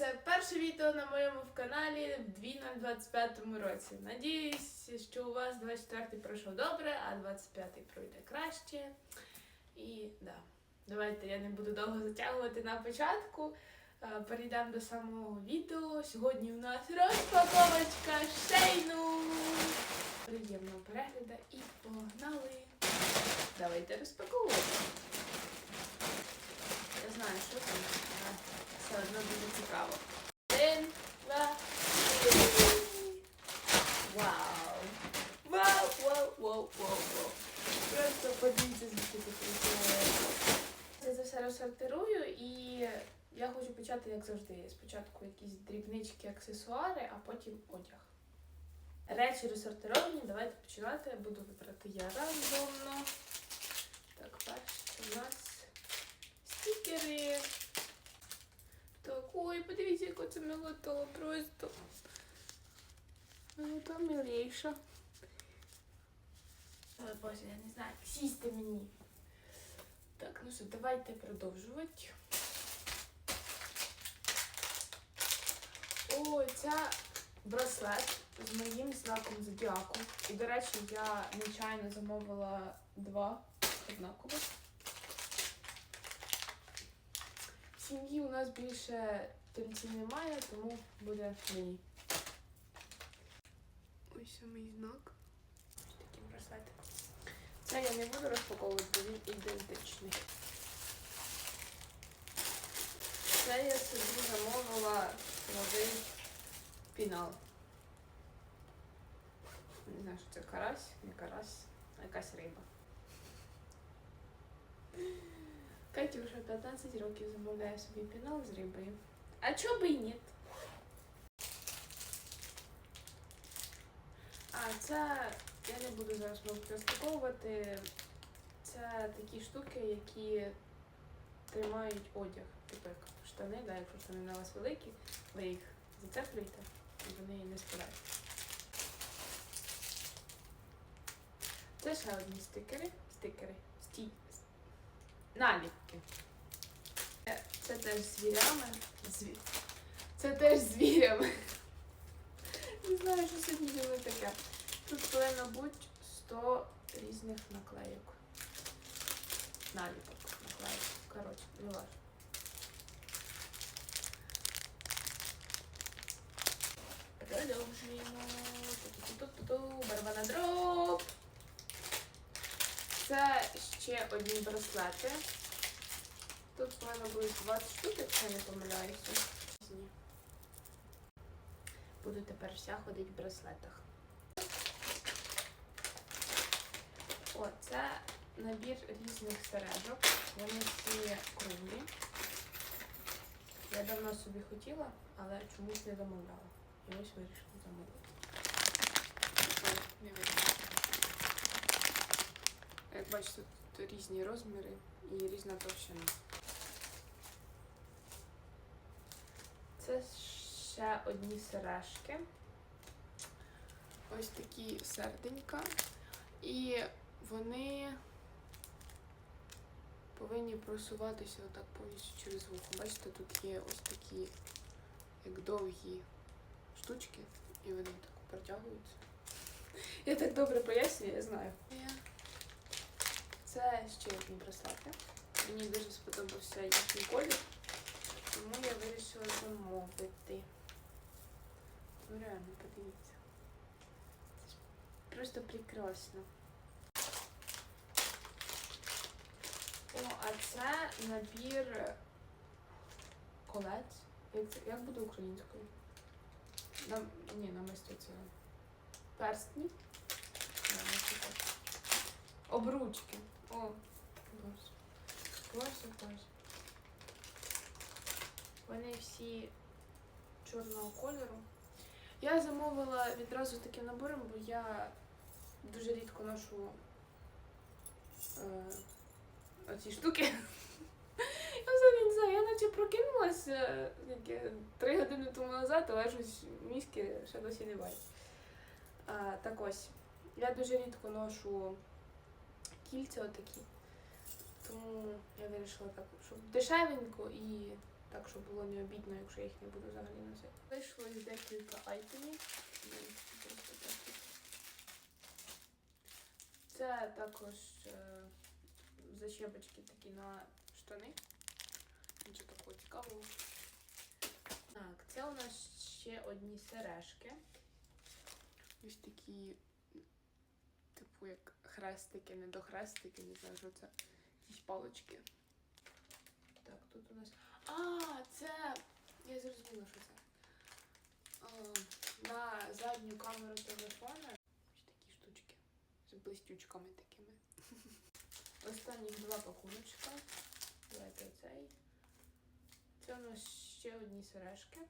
це перше відео на моєму каналі в 2025 році. Надіюсь, що у вас 24-й пройшов добре, а 25-й пройде краще. І да, давайте я не буду довго затягувати на початку. Е, Перейдемо до самого відео. Сьогодні у нас розпаковочка шейну. Приємного перегляду і погнали! Давайте розпаковувати. Я знаю, що там. Все одно дуже цікаво. Один, два, три. Вау! Вау, вау, вау, вау, вау. Просто подивіться, звідки тут прикольно. Я це все розсортирую і я хочу почати, як завжди. Спочатку якісь дрібнички, аксесуари, а потім одяг. Речі розсортировані, давайте починати. Буду вибирати я рандомно. Так, перше у нас стікери. Так, ой, подивіться, яка це милота просто. Ну, там миліша. Ой, Боже, я не знаю, сісти мені. Так, ну що, давайте продовжувати. О, ця браслет з моїм знаком зодіаку. І, до речі, я нечайно замовила два однакових. В сім'ї у нас більше тельців немає, тому буде мені. Ось мій знак. Такі браслети. Це я не буду розпаковувати, бо він ідентичний. Це я собі замовила новий пінал. Не знаю, що це карась, не карась, а якась риба. Катюша 15 років замовляє собі пінал з рибою. А чого би і ні? А, це я не буду зараз вам розпаковувати. Це такі штуки, які тримають одяг. Типу як штани, да, якщо штани на вас великі, ви їх зацеплюєте і вони не спадають. Це ще одні стикери. Стикери. Сті... Наліпки. Е, Це теж звірями. Зві... Це теж звірями. Не знаю, що сьогодні зі таке. Тут повинно бути 100 різних наклейок. Наліпок, наклейок. Коротше, не важно. Продовжуємо. Ту-ту-ту-ту-ту. Дроп. Це ще одні браслети. Тут повинно бути 20 штук, якщо я не помиляюся. Буду тепер вся ходити в браслетах. О, це набір різних сережок. Вони всі круглі. Я давно собі хотіла, але чомусь не замовляла. І ось вирішила замовити. Як бачите, різні розміри і різна товщина. Це ще одні сережки. Ось такі серденька. І вони повинні просуватися отак повністю через вухо. Бачите, тут є ось такі як довгі штучки, і вони так протягуються. Я так добре пояснюю, я знаю. Це ще одні браслети. Мені дуже сподобався їхній колір, тому я вирішила замовити. Ну реально, подивіться. Це ж просто прекрасно. О, а це набір колець. Як, це, як буде українською? Нам, ні, намисто це перстні. Обручки. О, боже. Боже, боже. Вони всі чорного кольору. Я замовила відразу таким набором, бо я дуже рідко ношу е, оці штуки. Я взагалі не знаю, я наче прокинулася яке, три години тому назад, але щось мізки ще досі не бачу. Так ось, я дуже рідко ношу кільця отакі. Тому я вирішила так, щоб дешевенько і Так, щоб було не обідно, якщо я їх не буду взагалі носити. Вийшло із декілька айтемів. Це також е, защебочки такі на штани. Нічого такого цікавого. Так, це у нас ще одні сережки. Ось такі, типу, як хрестики, не до хрестики, не знаю, що це. Якісь палочки. Так, тут у нас. А, це. Я зрозуміла, що це. О, на задню камеру телефона. Ось такі штучки. З блистючками такими. Останні два пакуночка. Давайте цей. Це у нас ще одні сережки.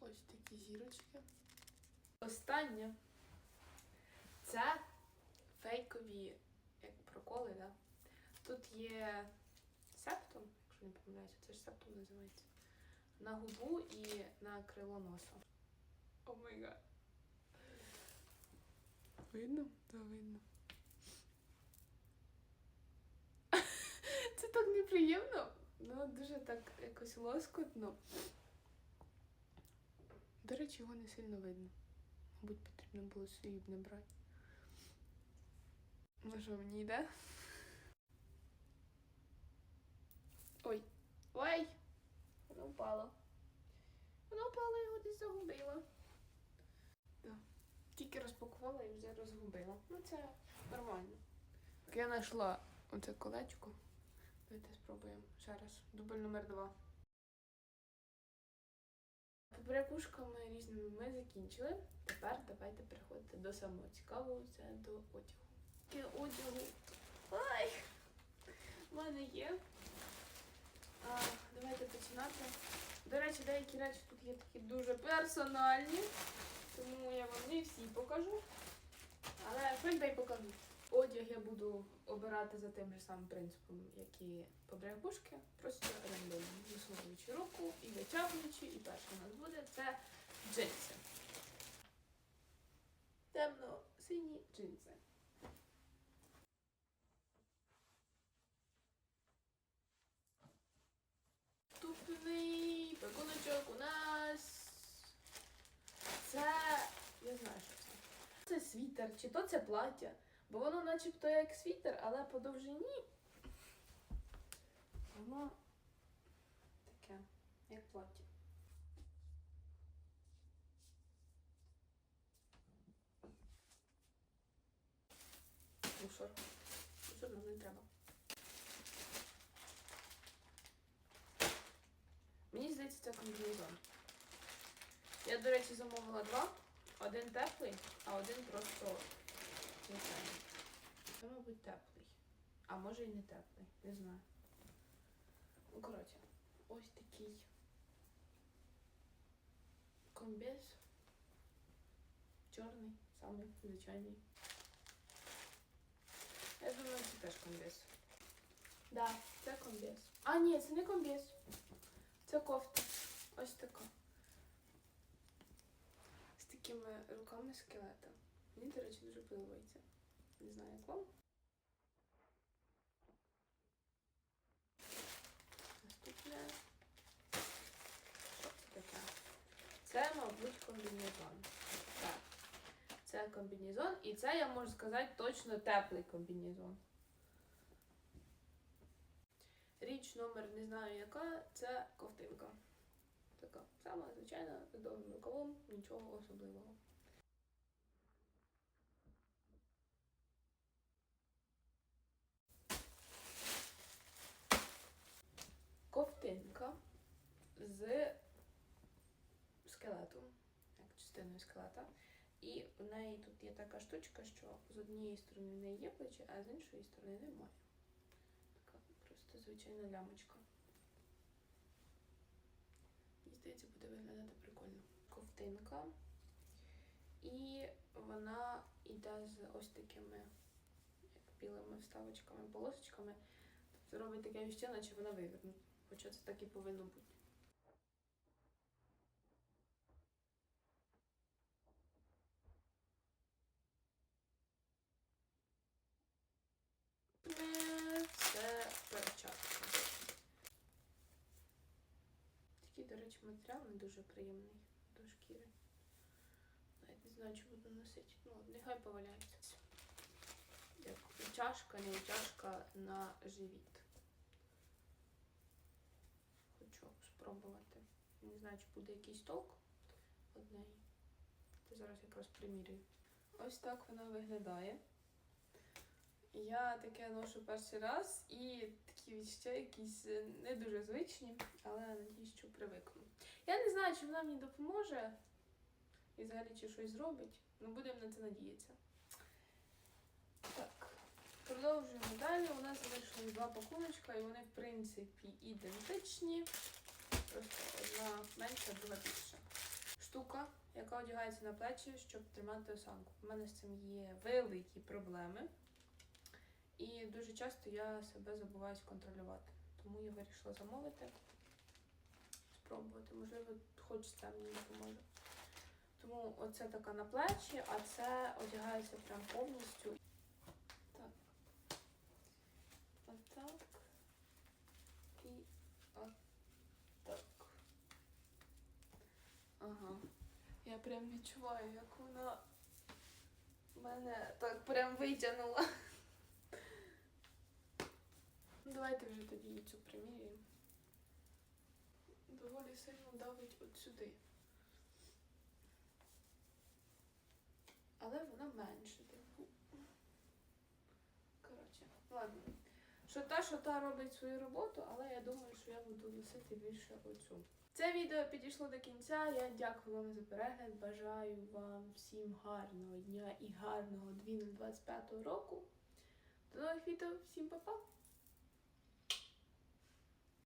Ось такі зірочки. Останнє. Це фейкові як проколи, да? Тут є септом, якщо не помиляюся, це ж септом називається. На губу і на крило носа. О май гад. Видно? Так, видно. Це так неприємно, ну дуже так якось лоскотно. До речі, його не сильно видно. Мабуть, потрібно було срібне брати. Ну що, мені йде? Ой. Ой! Воно впало. Воно впало, його десь загубила. Да. Тільки розпакувала і вже розгубила. Ну це нормально. Так, я знайшла оце колечко. Давайте спробуємо ще раз. Дубль номер два. Побрякушками різними ми закінчили. Тепер давайте переходити до самого цікавого, це до одягу. Таке одягу. Ай! В мене є. А, давайте починати. До речі, деякі речі тут є такі дуже персональні, тому я вам не всі покажу. Але хоч дай покажу. Одяг я буду обирати за тим же самим принципом, як і побрякушки, просто рандомно висовуючи руку і витягуючи. І перше у нас буде це джинси. Темно-сині джинси. Наступний пакуночок у нас. Це. Я знаю, що це. Це світер, чи то це плаття. Бо воно начебто як світер, але по довжині. Воно таке, як плаття. Мусор. Мусор нам не треба. Мені здається, це комбінезон. Я, до речі, замовила два. Один теплий, а один просто звичайний. Це, мабуть, теплий. А може і не теплий, не знаю. Ну, коротше, ось такий комбез. Чорний, самий звичайний. Я думаю, це теж комбез. Да, це комбез. А, ні, це не комбез. Це кофта. Ось така. Такими руками скелета. Мені, до речі, дуже подобається. Не знаю, як вам. Наступне. Що це таке? Це, мабуть, комбінезон. Так. Це комбінезон, і це, я можу сказати, точно теплий комбінезон. Річ номер не знаю яка, це ковтинка. Така сама звичайна, з довгим рукавом, нічого особливого. Ковтинка з скелетом, як частиною скелета. І в неї тут є така штучка, що з однієї сторони в неї є плечі, а з іншої сторони немає. Така просто звичайна лямочка. Здається, буде виглядати прикольно. Ковтинка. І вона йде з ось такими як білими вставочками, полосочками. Тобто робить таке відчуття, наче вона вивернута. Хоча це так і повинно бути. Е, Це перчатка. Речі, матеріал не дуже приємний до шкіри. Навіть не знаю, чи буду носити. Ну, нехай поваляється. Як чашка, не чашка на живіт. Хочу спробувати. Не знаю, чи буде якийсь толк від неї. Це зараз якраз примірюю. Ось так вона виглядає. Я таке ношу перший раз і такі відчуття якісь е, не дуже звичні, але надіюсь, що привикну. Я не знаю, чи вона мені допоможе і взагалі чи щось зробить. Ну будемо на це надіятися. Так, продовжуємо далі. У нас залишилось два пакуночка, і вони, в принципі, ідентичні. Просто одна менша, друга більша. Штука, яка одягається на плечі, щоб тримати осанку. У мене з цим є великі проблеми. І дуже часто я себе забуваюсь контролювати. Тому я вирішила замовити, спробувати. Можливо, хоч це мені допоможе. Тому оце така на плечі, а це одягається прям повністю. Так. Отак. І отак. Ага. Я прям відчуваю, як вона мене так прям витягнула. Давайте вже тоді цю примірюємо. Доволі сильно давить от сюди. Але вона менше, типу. Коротше, ладно. Що та, що та робить свою роботу, але я думаю, що я буду носити більше оцю. Це відео підійшло до кінця. Я дякую вам за перегляд. Бажаю вам всім гарного дня і гарного 2025 року. До нових відео. Всім па-па!